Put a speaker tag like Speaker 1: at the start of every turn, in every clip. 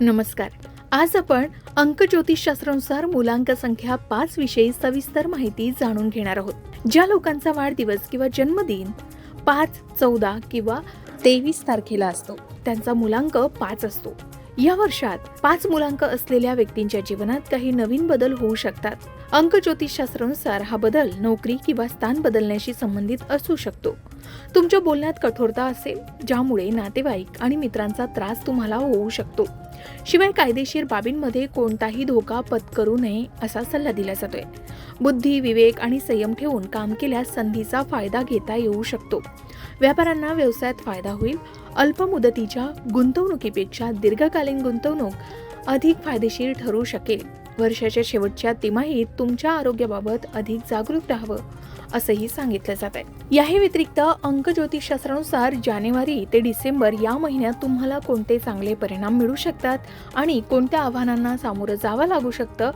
Speaker 1: नमस्कार. आज आपण अंक ज्योतिषशास्त्रानुसार मुलांक संख्या पाच विषयी सविस्तर माहिती जाणून घेणार आहोत. ज्या लोकांचा वाढदिवस किंवा जन्मदिन पाच चौदा किंवा तेवीस तारखेला असतो त्यांचा मुलांक पाच असतो. या वर्षात पाच मुलांक असलेल्या व्यक्तींच्या जीवनात काही नवीन बदल होऊ शकतात. अंक ज्योतिषशास्त्रानुसार हा बदल नोकरी किंवा स्थान बदलण्याशी संबंधित असू शकतो. तुमच्या बोलण्यात कठोरता असेल ज्यामुळे नातेवाईक आणि मित्रांचा त्रास तुम्हाला होऊ शकतो. शिवाय कायदेशीर बाबींमध्ये कोणताही धोका पत्करू नये असा सल्ला दिला जातोय. बुद्धी विवेक आणि संयम ठेवून काम केल्यास संधीचा फायदा घेता येऊ शकतो. व्यापाऱ्यांना व्यवसायात फायदा होईल. अल्प मुदतीच्या गुंतवणुकीपेक्षा दीर्घकालीन गुंतवणूक अधिक फायदेशीर ठरू शकेल. वर्षाच्या शेवटच्या तिमाहीत तुमच्या आरोग्याबाबत अधिक जागरूक राहावं असंही सांगितलं जात आहे याही व्यतिरिक्त अंक ज्योतिषशास्त्रानुसार जानेवारी ते डिसेंबर या महिन्यात तुम्हाला कोणते चांगले परिणाम मिळू शकतात आणि कोणत्या आव्हानांना सामोरं जावं लागू शकतं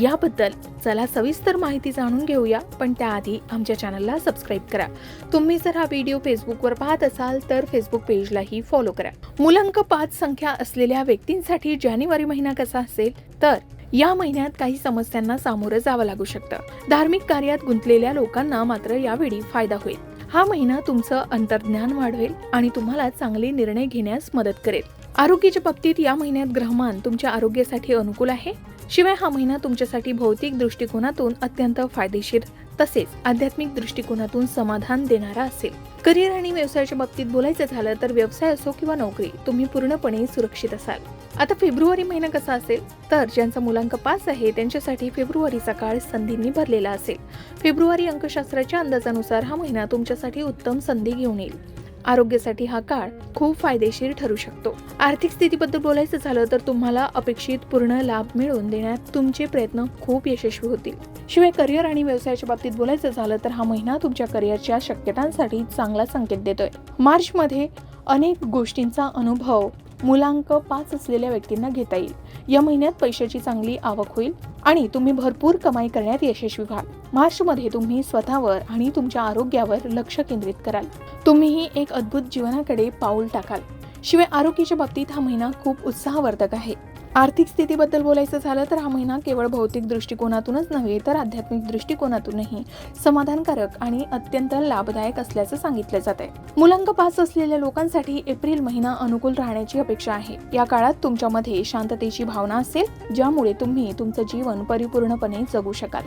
Speaker 1: याबद्दल चला सविस्तर माहिती जाणून घेऊया पण त्याआधी आमच्या चॅनलला सबस्क्राईब करा. तुम्ही जर हा व्हिडिओ फेसबुकवर पाहत असाल तर फेसबुक पेजलाही फॉलो करा. मुलांक पाच संख्या असलेल्या व्यक्तींसाठी जानेवारी महिना कसा असेल? तर या महिन्यात काही समस्यांना सामोरं जावं लागू शकतं. धार्मिक कार्यात गुंतलेल्या लोकांना मात्र यावेळी फायदा होईल. हा महिना तुमचं अंतर्ज्ञान वाढवेल आणि तुम्हाला चांगले निर्णय घेण्यास मदत करेल. आरोग्याच्या बाबतीत या महिन्यात ग्रहमान तुमच्या आरोग्यासाठी अनुकूल आहे. शिवाय हा महिना तुमच्यासाठी भौतिक दृष्टिकोनातून अत्यंत फायदेशीर तसेच आध्यात्मिक दृष्टिकोनातून समाधान देणारा असेल. करिअर आणि व्यवसायाच्या बाबतीत बोलायचं झालं तर व्यवसाय असो किंवा नोकरी तुम्ही पूर्णपणे सुरक्षित असाल. आता फेब्रुवारी महिना कसा असेल? तर ज्यांचा मुलांक पास आहे त्यांच्यासाठी फेब्रुवारीचा काळ संधींनी भरलेला असेल. फेब्रुवारी अंकशास्त्राच्या अंदाजानुसार हा महिना तुमच्यासाठी उत्तम संधी घेऊन येईल. आरोग्यासाठी हा काळ खूप फायदेशीर ठरू शकतो. आर्थिक स्थितीबद्दल बोलायचं झालं तर तुम्हाला अपेक्षित पूर्ण लाभ मिळवून देण्यात तुमचे प्रयत्न खूप यशस्वी होतील. शिवाय करिअर आणि व्यवसायाच्या बाबतीत बोलायचं झालं तर हा महिना तुमच्या करिअरच्या शक्यतांसाठी चांगला संकेत देतोय. मार्च मध्ये अनेक गोष्टींचा अनुभव मुलांक पाच असलेल्या व्यक्तींना घेता येईल. या महिन्यात पैशाची चांगली आवक होईल. आणि तुम्ही भरपूर कमाई करण्यात यशस्वी व्हाल. मार्चमध्ये तुम्ही स्वतःवर आणि तुमच्या आरोग्यावर लक्ष केंद्रित कराल. तुम्हीही एक अद्भुत जीवनाकडे पाऊल टाकाल. शिवाय आरोग्याच्या बाबतीत हा महिना खूप उत्साहवर्धक आहे. आर्थिक स्थितीबद्दल बोलायचं झालं तर हा महिना केवळ भौतिक दृष्टिकोनातूनच नव्हे तर आध्यात्मिक दृष्टिकोनातूनही समाधानकारक आणि अत्यंत लाभदायक असल्याचं सांगितलं जात आहे मुलांक पास असलेल्या लोकांसाठी एप्रिल महिना अनुकूल राहण्याची अपेक्षा आहे. या काळात तुमच्यामध्ये शांततेची भावना असेल ज्यामुळे तुम्ही तुमचं जीवन परिपूर्णपणे जगू शकाल.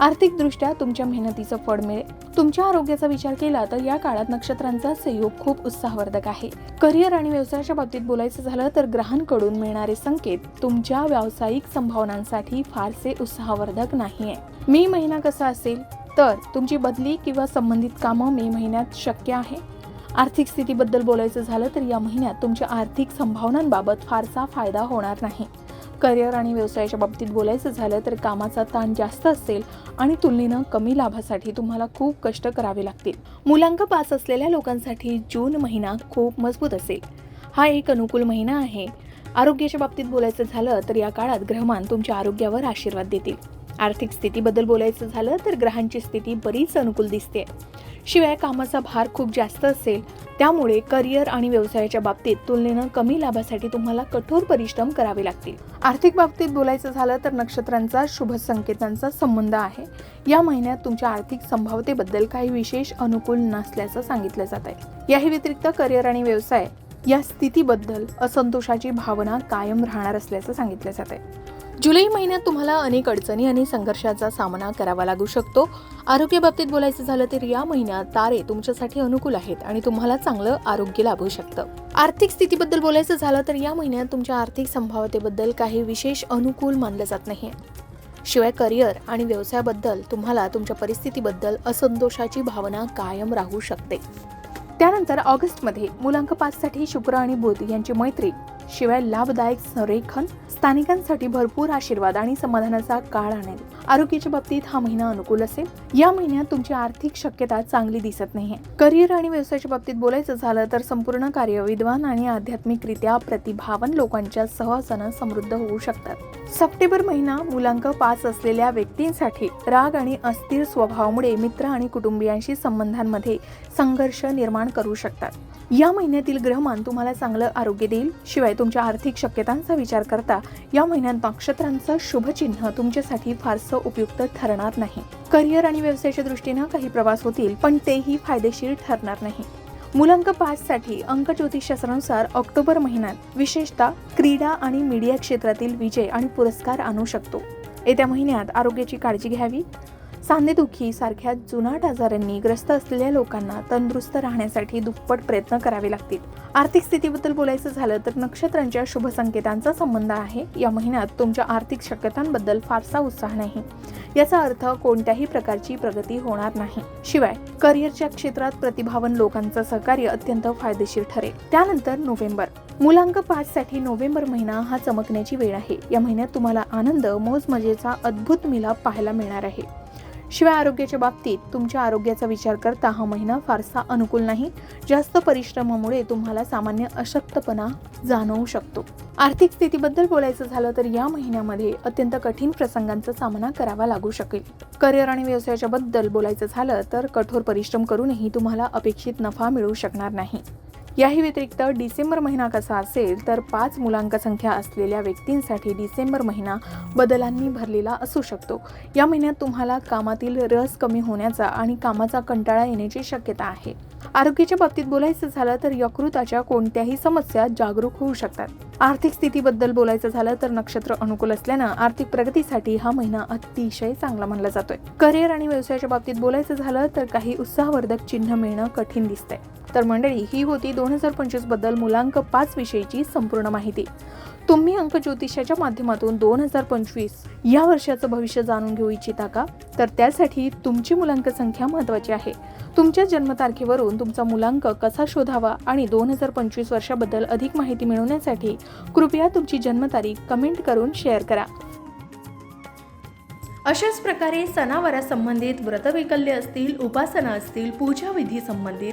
Speaker 1: आर्थिकदृष्ट्या तुमच्या मेहनतीचं फळ मिळेल तुमच्या आरोग्याचा विचार केला तर या काळात नक्षत्रांचा सहयोग खूप उत्साहवर्धक आहे. करिअर आणि व्यवसायाच्या बाबतीत बोलायचं झालं तर ग्रहांकडून मिळणारे संकेत तुमच्या व्यावसायिक संभावनांसाठी फारसे उत्साहवर्धक नाहीये. मे महिना कसा असेल? तर तुमची बदली किंवा संबंधित कामं मे महिन्यात शक्य आहे? आर्थिक स्थितीबद्दल बोलायचं झालं तर या महिन्यात तुमच्या आर्थिक संभावनांबाबत फारसा फायदा होणार नाही. करिअर आणि व्यवसायाच्या बाबतीत बोलायचं झालं तर कामाचा ताण जास्त असेल आणि तुलनेनं कमी लाभासाठी तुम्हाला खूप कष्ट करावे लागतील. मुलांक पास असलेल्या लोकांसाठी जून महिना खूप मजबूत असेल. हा एक अनुकूल महिना आहे. आरोग्याच्या बाबतीत बोलायचं झालं तर या काळात ग्रहमान तुमच्या आरोग्यावर आशीर्वाद देतील. आर्थिक स्थितीबद्दल बोलायचं झालं तर ग्रहांची स्थिती बरीच अनुकूल दिसते. शिवाय कामाचा भार खूप जास्त असेल त्यामुळे करिअर आणि व्यवसायाच्या बाबतीत तुलनेनं कमी लाभासाठी तुम्हाला कठोर परिश्रम करावे लागतील. आर्थिक बाबतीत बोलायचं झालं तर नक्षत्रांचा शुभ संकेतांचा संबंध आहे. या महिन्यात तुमच्या आर्थिक संभाव्यतेबद्दल काही विशेष अनुकूल नसल्याचं सांगितलं जात आहे याही व्यतिरिक्त करिअर आणि व्यवसाय या स्थितीबद्दल असंतोषाची भावना कायम राहणार असल्याचं सांगितलं जात आहे जुलै महिन्यात तुम्हाला अनेक अडचणी आणि संघर्षाचा सामना करावा लागू शकतो. आरोग्याबाबतीत बोलायचं झालं तर या महिन्यात तारे तुमच्यासाठी अनुकूल आहेत आणि तुम्हाला चांगलं आरोग्य लाभू शकतं. आर्थिक स्थितीबद्दल बोलायचं झालं तर या महिन्यात तुमच्या आर्थिक संभाव्यतेबद्दल काही विशेष अनुकूल मानलं जात नाही. शिवाय करिअर आणि व्यवसायाबद्दल तुम्हाला तुमच्या परिस्थितीबद्दल असंतोषाची भावना कायम राहू शकते. त्यानंतर ऑगस्टमध्ये मुलांक पाचसाठी शुक्र आणि बुध यांची मैत्री शिवाय लाभदायक संरेखन स्थानिकांसाठी भरपूर आशीर्वाद आणि समाधानाचा काळ आणेल. आरोग्याच्या बाबतीत हा महिना अनुकूल असेल. या महिन्यात तुमची आर्थिक शक्यता चांगली दिसत नाही करिअर आणि व्यवसायाच्या बाबतीत बोलायचं झालं तर संपूर्ण कार्य विद्वान आणि आध्यात्मिकरित्या प्रतिभावन लोकांच्या सहवासानं समृद्ध होऊ शकतात. सप्टेंबर महिना मुलांक पाच असलेल्या व्यक्तींसाठी राग आणि अस्थिर स्वभावामुळे मित्र आणि कुटुंबियांशी संबंधांमध्ये संघर्ष निर्माण करू शकतात. या महिन्यातील ग्रहमान तुम्हाला चांगलं आरोग्य देईल. शिवाय तुमच्या आर्थिक शक्यतांचा विचार करता या महिन्यात नक्षत्रांचं शुभचिन्ह तुमच्यासाठी फारसं उपयुक्त ठरणार नाही. करिअर आणि व्यवसायाच्या दृष्टीनं काही प्रवास होतील पण तेही फायदेशीर ठरणार नाही. मुलांक पाच साठी अंक ज्योतिषशास्त्रानुसार ऑक्टोबर महिन्यात विशेषतः क्रीडा आणि मीडिया क्षेत्रातील विजय आणि पुरस्कार आणू शकतो. येत्या महिन्यात आरोग्याची काळजी घ्यावी. सांधेदुखी सारख्या जुनाट आजारांनी ग्रस्त असलेल्या लोकांना तंदुरुस्त राहण्यासाठी दुप्पट प्रयत्न करावे लागतील. आर्थिक स्थितीबद्दल बोलायचं झालं तर नक्षत्रांच्या शुभ संकेतांचा संबंध आहे. या महिन्यात तुमच्या आर्थिक शक्यतांबद्दल फारसा उत्साह नाही. याचा अर्थ कोणत्याही प्रकारची प्रगती होणार नाही. शिवाय करिअरच्या क्षेत्रात प्रतिभावन लोकांचं सहकार्य अत्यंत फायदेशीर ठरेल. त्यानंतर नोव्हेंबर. मुलांक पाच साठी नोव्हेंबर महिना हा चमकण्याची वेळ आहे. या महिन्यात तुम्हाला आनंद मोजमजेचा अद्भुत मिलाप पाहायला मिळणार आहे. शिवाय आरोग्याच्या बाबतीत तुमच्या आरोग्याचा विचार करता हा महिना फारसा अनुकूल नाही. जास्त परिश्रमामुळे तुम्हाला सामान्य अशक्तपणा जाणवू शकतो. आर्थिक स्थितीबद्दल बोलायचं झालं तर या महिन्यामध्ये अत्यंत कठीण प्रसंगांचा सामना करावा लागू शकेल. करिअर आणि व्यवसायाच्या बद्दल बोलायचं झालं तर कठोर परिश्रम करूनही तुम्हाला अपेक्षित नफा मिळू शकणार नाही. याही व्यतिरिक्त डिसेंबर महिना कसा असेल तर पाच मुलांक संख्या असलेल्या व्यक्तींसाठी डिसेंबर महिना बदलांनी भरलेला असू शकतो. या महिन्यात तुम्हाला कामातील रस कमी होण्याचा आणि कामाचा कंटाळा येण्याची शक्यता आहे. आरोग्याच्या बाबतीत बोलायचं झालं तर यकृताच्या कोणत्याही समस्या जागरूक होऊ शकतात. आर्थिक स्थितीबद्दल बोलायचं झालं तर नक्षत्र अनुकूल असल्यानं आर्थिक प्रगतीसाठी हा महिना अतिशय चांगला मानला जातोय. करिअर आणि व्यवसायाच्या बाबतीत बोलायचं झालं तर काही उत्साहवर्धक चिन्ह मिळणं कठीण दिसतंय. तर मंडळी ही होती दोन हजार पंचवीसबद्दल मुलांक पाच विषयीची संपूर्ण माहिती. तुम्ही अंक ज्योतिषाच्या माध्यमातून दोन हजार पंचवीस या वर्षाचं भविष्य जाणून घेऊ इच्छिता का? तर त्यासाठी तुमची मुलांक संख्या महत्वाची आहे. तुमच्या जन्मतारखेवरून तुमचा मुलांक कसा शोधावा आणि दोन हजार पंचवीस वर्षाबद्दल अधिक माहिती मिळवण्यासाठी कृपया तुमची जन्मतारीख कमेंट करून शेअर करा. अशाच प्रकारे सणावारासंबंधित व्रतवैकल्य असतील उपासना असतील पूजाविधी संबंधित